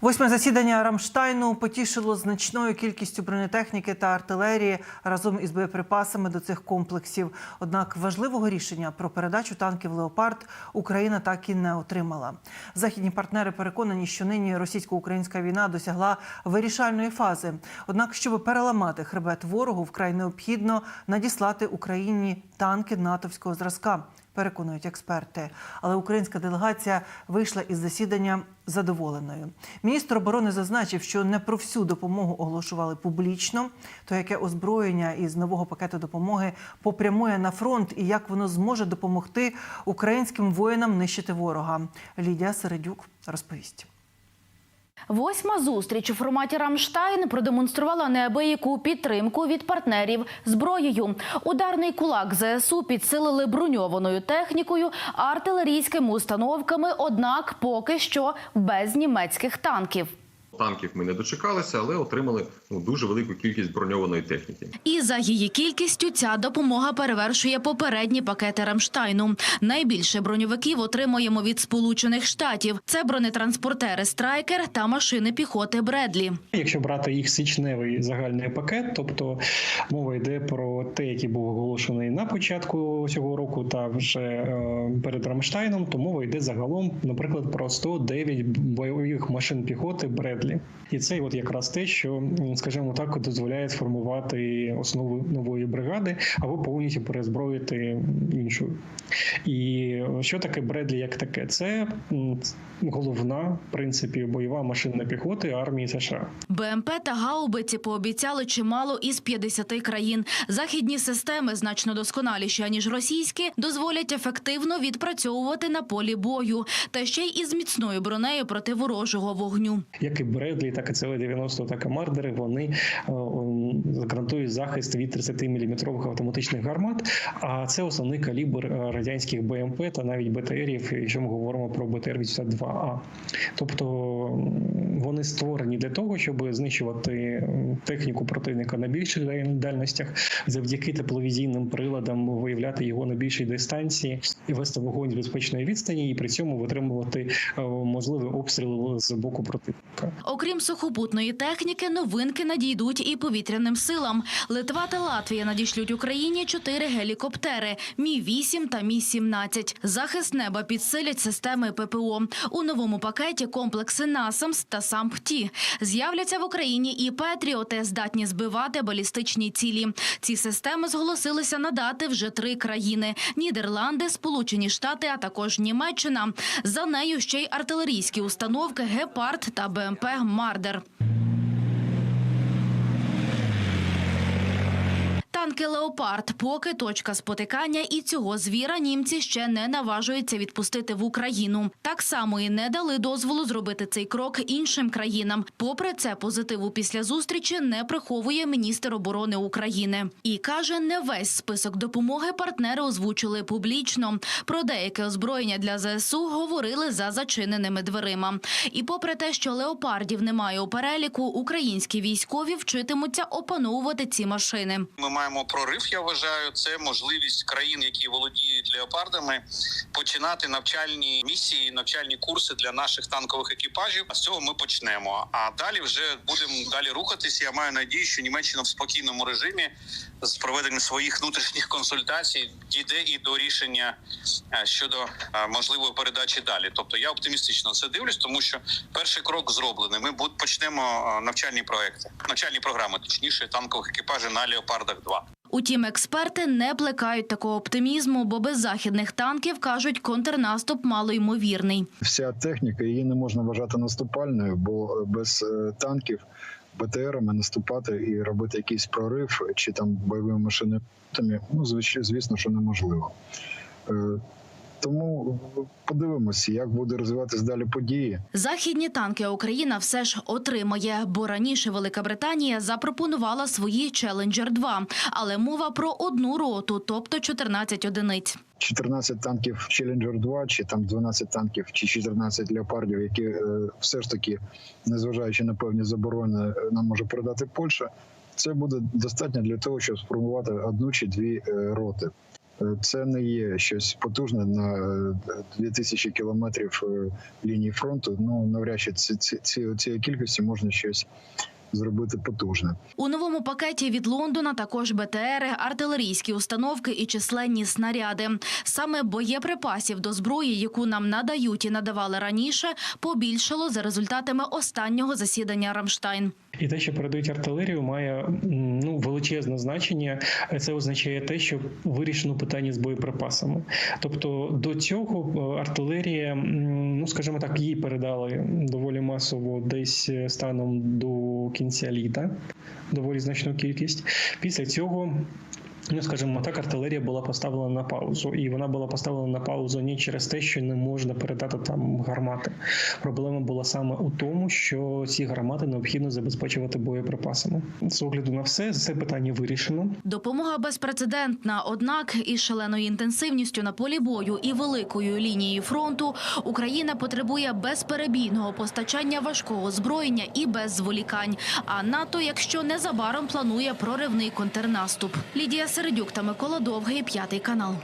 Восьме засідання Рамштайну потішило значною кількістю бронетехніки та артилерії разом із боєприпасами до цих комплексів. Однак важливого рішення про передачу танків Леопард Україна так і не отримала. Західні партнери переконані, що нині російсько-українська війна досягла вирішальної фази. Однак, щоб переламати хребет ворогу, вкрай необхідно надіслати Україні танки натовського зразка. Переконують експерти, але українська делегація вийшла із засідання задоволеною. Міністр оборони зазначив, що не про всю допомогу оголошували публічно, то яке озброєння із нового пакету допомоги попрямує на фронт і як воно зможе допомогти українським воїнам нищити ворога. Лідія Середюк розповість. Восьма зустріч у форматі Рамштайн продемонструвала неабияку підтримку від партнерів зброєю. Ударний кулак ЗСУ підсилили броньованою технікою, артилерійськими установками, однак поки що без німецьких танків. Танків ми не дочекалися, але отримали ну, дуже велику кількість броньованої техніки. І за її кількістю ця допомога перевершує попередні пакети Рамштайну. Найбільше броньовиків отримуємо від Сполучених Штатів. Це бронетранспортери Страйкер та машини піхоти Бредлі. Якщо брати їх січневий загальний пакет, тобто мова йде про те, який був оголошений на початку цього року, та вже е, перед Рамштайном, то мова йде загалом, наприклад, про 109 бойових машин піхоти Бредлі. І це от якраз те, що, скажімо так, дозволяє сформувати основу нової бригади або повністю перезброїти іншу. І що таке Бредлі як таке? Це головна, в принципі, бойова машина піхоти армії США. БМП та гаубиці пообіцяли чимало із 50 країн. Західні системи значно досконаліші ніж російські, дозволять ефективно відпрацьовувати на полі бою, та ще й із міцною бронею проти ворожого вогню. Як і Бредлі, так і ЦВ-90 та Камардери, вони е, гарантують захист від 30-мм автоматичних гармат. А це основний калібр е, радянських БМП та навіть БТРів, якщо ми говоримо про БТР-82А. Тобто м, вони створені для того, щоб знищувати техніку противника на більших даль- дальностях, завдяки тепловізійним приладам виявляти його на більшій дистанції і вести вогонь з безпечної відстані, і при цьому витримувати е, можливий обстріл з боку противника. Окрім сухопутної техніки, новинки надійдуть і повітряним силам. Литва та Латвія надішлють Україні чотири гелікоптери Мі 8 та Мі 17 Захист неба підсилять системи ППО. У новому пакеті комплекси НАСАМС та САМПТІ. З'являться в Україні і Петріоти, здатні збивати балістичні цілі. Ці системи зголосилися надати вже три країни: Нідерланди, Сполучені Штати, а також Німеччина. За нею ще й артилерійські установки Гепард та БМП Мардер. Танки Леопард поки точка спотикання, і цього звіра німці ще не наважуються відпустити в Україну. Так само і не дали дозволу зробити цей крок іншим країнам. Попри це, позитиву після зустрічі не приховує міністр оборони України і каже, не весь список допомоги партнери озвучили публічно. Про деяке озброєння для ЗСУ говорили за зачиненими дверима. І попри те, що леопардів немає у переліку, українські військові вчитимуться опановувати ці машини. Ми маємо прорив. Я вважаю, це можливість країн, які володіють леопардами, починати навчальні місії, навчальні курси для наших танкових екіпажів. А з цього ми почнемо. А далі вже будемо далі рухатися. Я маю надію, що Німеччина в спокійному режимі з проведенням своїх внутрішніх консультацій дійде і до рішення е, щодо е, можливої передачі далі. Тобто я оптимістично це дивлюсь, тому що перший крок зроблений. Ми почнемо е, навчальні проекти, навчальні програми, точніше танкових екіпажів на леопардах 2 Утім, експерти не плекають такого оптимізму, бо без західних танків кажуть, контрнаступ малоймовірний. вся техніка її не можна вважати наступальною, бо без е, танків БТРами наступати і робити якийсь прорив чи там бойовими машинами, ну звісно, що неможливо. Тому подивимося, як буде розвиватися далі події. Західні танки Україна все ж отримає, бо раніше Велика Британія запропонувала свої Challenger 2 але мова про одну роту, тобто 14 одиниць. 14 танків Challenger 2, чи там 12 танків, чи 14 леопардів, які е, все ж таки, незважаючи на певні заборони, е, нам може передати Польща. Це буде достатньо для того, щоб сформувати одну чи дві е, роти. Е, Це не є щось потужне на е, 2000 кілометрів е, лінії фронту. Ну навряд чи ці, ці, ці, цієї кількості можна щось зробити потужне. У новому пакеті від Лондона також БТРи, артилерійські установки і численні снаряди. Саме боєприпасів до зброї, яку нам надають і надавали раніше, побільшало за результатами останнього засідання Рамштайн. І те, що передають артилерію, має ну величезне значення. Це означає те, що вирішено питання з боєприпасами. Тобто до цього е, артилерія, ну скажімо так, її передали доволі масово, десь е, станом до кінця літа, доволі значну кількість. Після цього. Ну, скажімо так, артилерія була поставлена на паузу, і вона була поставлена на паузу не через те, що не можна передати там гармати. Проблема була саме у тому, що ці гармати необхідно забезпечувати боєприпасами. З огляду на все, це питання вирішено. Допомога безпрецедентна, однак із шаленою інтенсивністю на полі бою і великою лінією фронту Україна потребує безперебійного постачання важкого озброєння і без зволікань. А НАТО, якщо незабаром планує проривний контрнаступ. Лідія Середюк та Микола Довгий, п'ятий канал.